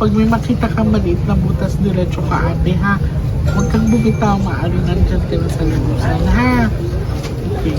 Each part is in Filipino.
Pag may makita ka maliit na butas, diretso ka ate ha. Huwag kang bumitaw, maari nandyan ka sa lagusan ha. Okay.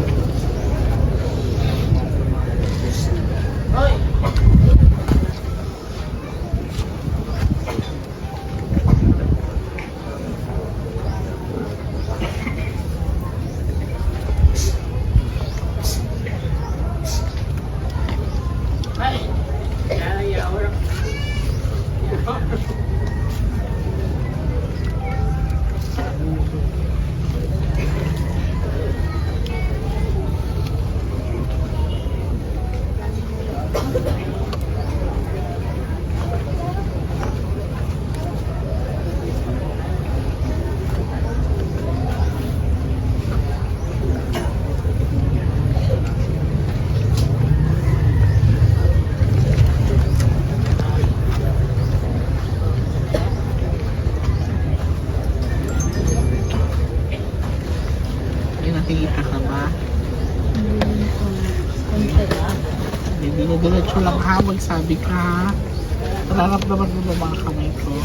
May nakikita ka ba? Hindi na diretso lang ha, magsabi ka ha. Nararamdaman mo ba mga kamay ko?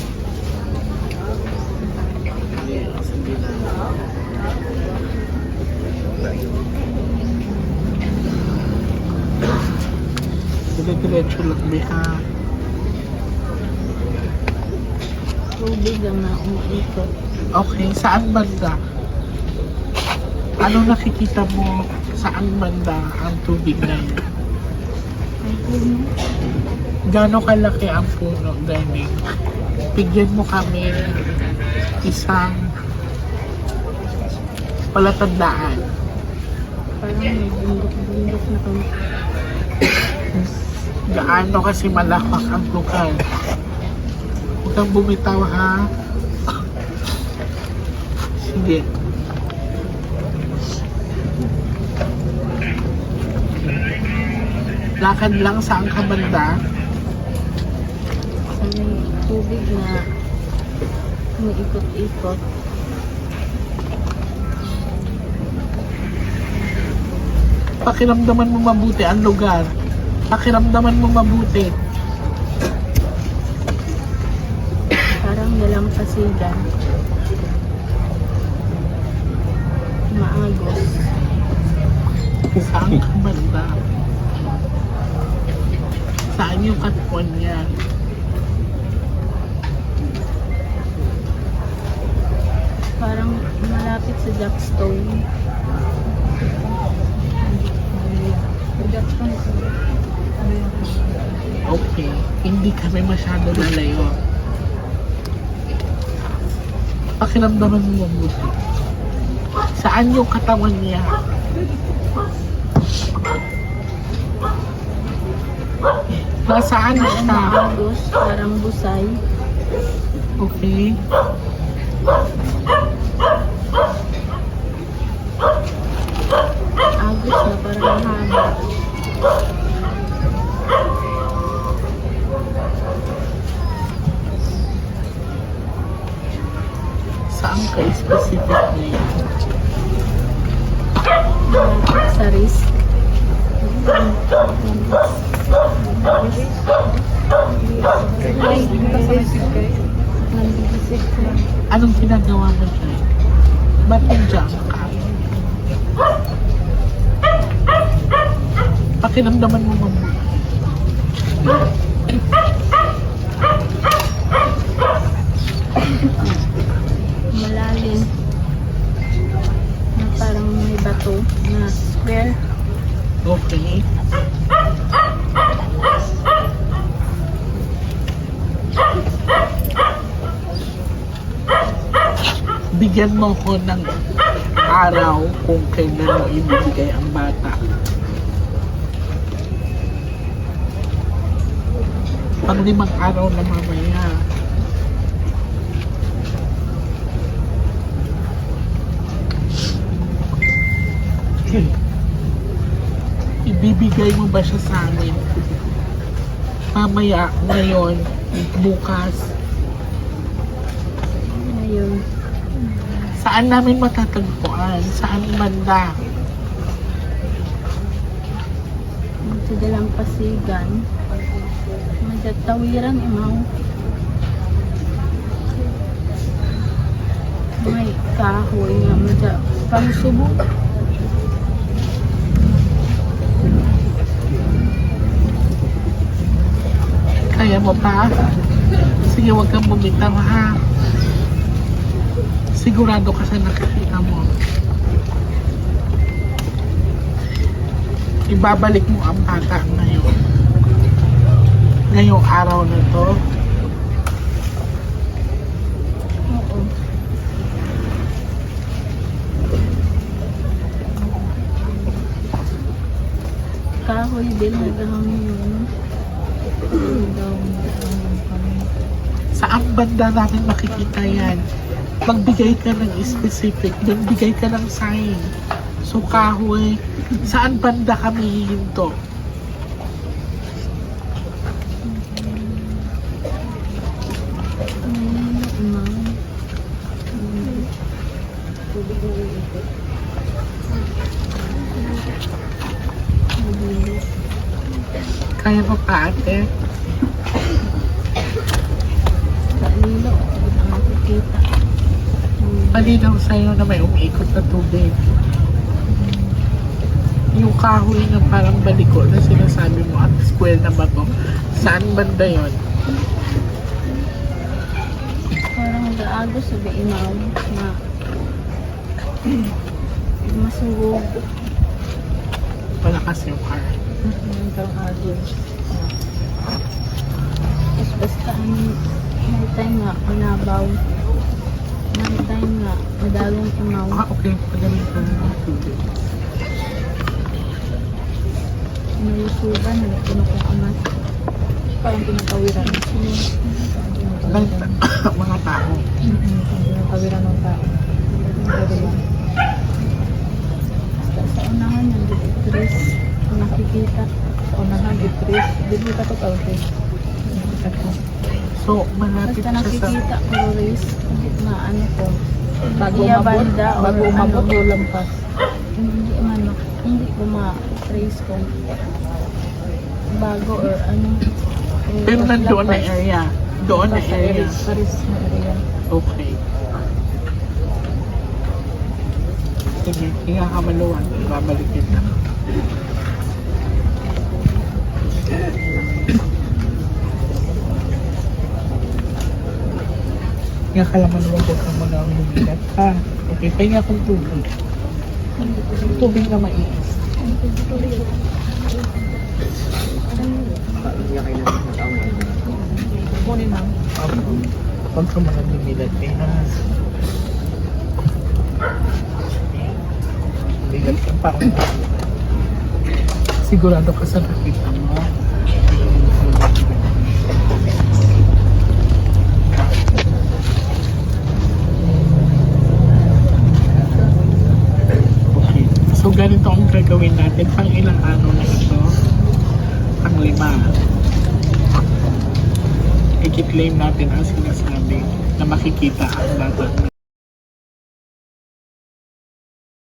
Hindi, sige na. Dire-diretso lang ha. Tubig ang na umiikot. Okay, saan banda? Ano nakikita mo saan banda ang tubig na puno. Gano'ng kalaki ang puno, galing? Bigyan mo kami isang palatandaan. Parang may bundok-bundok na kami. Gaano kasi malakas ang lugar. Huwag kang bumitaw ha. Sige. Lakad lang saan ka banda? Sa may tubig na umiikot-ikot. Pakiramdaman mo mabuti ang lugar. Pakiramdaman mo mabuti. Parang dalampasigan. Maagos. Saan ka banda? Saan yung katpuan niya? Parang malapit sa Jackstone. Okay, hindi kami masyado lalayo. Pakiramdaman mo mabuti. Saan yung katawan niya? Nasaan siya? Maagos, parang busay. Okay. Agos na parang haba. Saan ka specifically? Malapit sa wrist. Nandisip ko. Anong ginagawa mo dyan? Ba't nandiyan ka? Pakiramdaman mo mabuti. Malalim. Na parang may bato na square. Okay. Bigyan mo ko ng araw kung kailan mo ibibigay ang bata. Pang limang araw na mamaya. Ibibigay mo ba siya sa amin? Mamaya, ngayon, bukas. Saan namin matatagpuan? Saan banda? Magdadalang pasigan. Magdatawiran imaw. May kahoy nga magda pangsubo. Kaya mo pa? Sige, huwag kang bumitaw ha. Sigurado ka sa nakikita mo. Ibabalik mo ang bata ngayon. Ngayong araw na to. Oo. Kahoy din yun. Daw, daw, kami. Saan banda natin makikita yan? Magbigay ka ng specific, magbigay ka ng sign. So kahoy, saan banda kami hihinto? Kaya mo pa ate? Ang nakikita. Mm. Malinaw sa'yo na may umiikot na tubig. Yung kahoy na parang baliko na sinasabi mo at square na bato, saan banda yon? Parang gaago sa imaw na masugod. Malakas yung car. Parang agyo. Tapos basta ang time nga, manabaw. May time nga, madalong imaw. Ah, okay. Pagaling ka ng tubig. Nalusugan, nagpuno kong amas. Parang pinatawiran. Ng mga tao. Pinatawiran ng tao. Basta sa unahan yan, dito Tris. Kung nakikita. Sa unahan, dito Tris. Dito ka to Tris. So, malapit Basta siya sa... nakikita ko, Riz, na ano ko, Bago iya umabot, banda or bago umabot ano, o lampas. hindi man, hindi ko ma-trace kung bago or ano. or Pero nandoon na lampas. area. Doon na Basta area. Paris, Paris na area. Okay. Sige, hinga ka maluwan. Babalik kita. Hinga ka lang maluwan. Huwag kang mga bumigat. Ha? Okay, pahinga kong tubig. Tubig na mais. Kunin ma'am. Huwag ka mga bumigat. Eh, ha? Bigat ka pa. Sigurado ka sa nakita mo. Okay. So, ganito ang gagawin natin. Pang ilang araw na ito? Pang lima. I-claim natin ang sinasabi na makikita ang bata